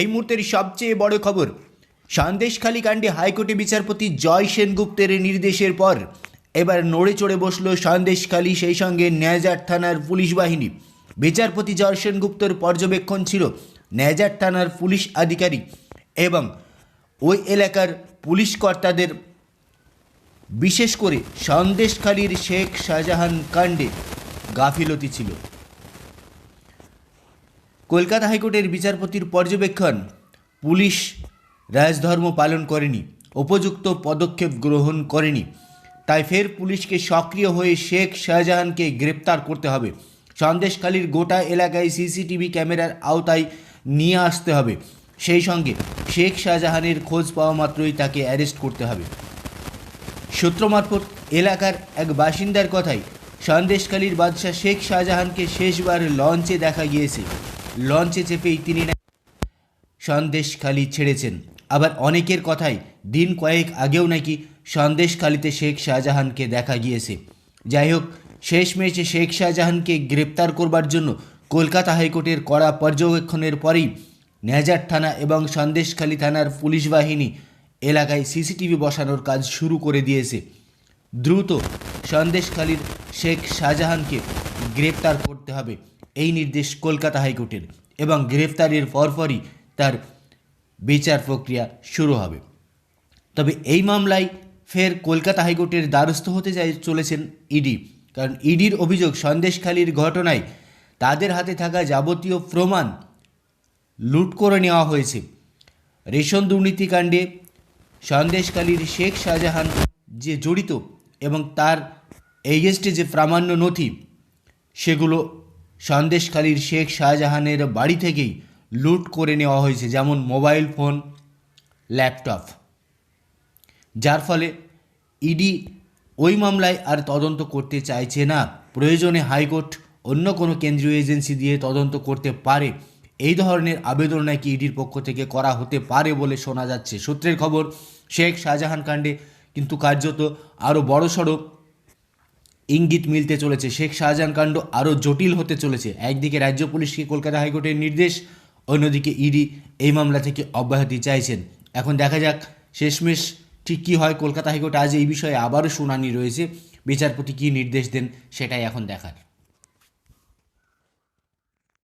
এই মুহূর্তের সবচেয়ে বড় খবর, সন্দেশখালী কাণ্ডে হাইকোর্টে বিচারপতি জয় সেনগুপ্তের নির্দেশের পর এবার নড়ে চড়ে বসল সন্দেশখালী, সেই সঙ্গে ন্যাজার থানার পুলিশ বাহিনী। বিচারপতি জয় সেনগুপ্তর পর্যবেক্ষণ ছিল ন্যাজার থানার পুলিশ আধিকারিক এবং ওই এলাকার পুলিশ কর্তাদের। বিশেষ করে সন্দেশখালীর শেখ শাহজাহান কাণ্ডে গাফিলতি ছিল। কলকাতা হাইকোর্টের বিচারপতির পর্যবেক্ষণ, পুলিশ রাজধর্ম পালন করেনি, উপযুক্ত পদক্ষেপ গ্রহণ করেনি। তাই ফের পুলিশকে সক্রিয় হয়ে শেখ শাহজাহানকে গ্রেপ্তার করতে হবে। সন্দেশখালীর গোটা এলাকায় সিসিটিভি ক্যামেরার আওতায় নিয়ে আসতে হবে। সেই সঙ্গে শেখ শাহজাহানের খোঁজ পাওয়া মাত্রই তাকে অ্যারেস্ট করতে হবে। সূত্র মারফত এলাকার এক বাসিন্দার কথাই, সন্দেশখালীর বাদশাহ শেখ শাহজাহানকে শেষবার লঞ্চে দেখা গিয়েছে। লঞ্চে চেপেই তিনি সন্দেশখালী ছেড়েছেন। আবার অনেকের কথাই দিন কয়েক আগেও নাকি সন্দেশখালীতে শেখ শাহজাহানকে দেখা গিয়েছে। যাই হোক, শেষমেশে শেখ শাহজাহানকে গ্রেপ্তার করবার জন্য কলকাতা হাইকোর্টের কড়া পর্যবেক্ষণের পরেই নেজার থানা এবং সন্দেশখালী থানার পুলিশ বাহিনী এলাকায় সিসিটিভি বসানোর কাজ শুরু করে দিয়েছে। দ্রুত সন্দেশখালীর শেখ শাহজাহানকে গ্রেপ্তার করতে হবে। এই নির্দেশ কলকাতা হাইকোর্টের এবং গ্রেফতারের পরপরই তার বিচার প্রক্রিয়া শুরু হবে। তবে এই মামলায় ফের কলকাতা হাইকোর্টের দ্বারস্থ হতে চাই চলেছেন ইডি, কারণ ইডির অভিযোগ সন্দেশখালীর ঘটনায় তাদের হাতে থাকা যাবতীয় প্রমাণ লুট করে নেওয়া হয়েছে। রেশন দুর্নীতিকাণ্ডে সন্দেশখালীর শেখ শাহজাহান যে জড়িত এবং তার এগেস্টে যে প্রামাণ্য নথি, সেগুলো সন্দেশখালীর শেখ শাহজাহানের বাড়ি থেকেই লুট করে নেওয়া হয়েছে যেমন মোবাইল ফোন, ল্যাপটপ। যার ফলে ইডি ওই মামলায় আর তদন্ত করতে চাইছে না। প্রয়োজনে হাইকোর্ট অন্য কোনো কেন্দ্রীয় এজেন্সি দিয়ে তদন্ত করতে পারে। এই ধরনের আবেদন নাকি ইডির পক্ষ থেকে করা হতে পারে বলে শোনা যাচ্ছে। সূত্রের খবর, শেখ শাহজাহান কাণ্ডে কিন্তু কার্যত আরও বড়সড় ইঙ্গিত মিলতে চলেছে। শেখ শাহজাহান কাণ্ড আরও জটিল হতে চলেছে। একদিকে রাজ্য পুলিশকে কলকাতা হাইকোর্টের নির্দেশ, অন্যদিকে ইডি এই মামলা থেকে অব্যাহতি চাইছেন। এখন দেখা যাক শেষমেশ ঠিক কী হয়। কলকাতা হাইকোর্ট আজ এই বিষয়ে আবারও শুনানি রয়েছে। বিচারপতি কী নির্দেশ দেন সেটাই এখন দেখার।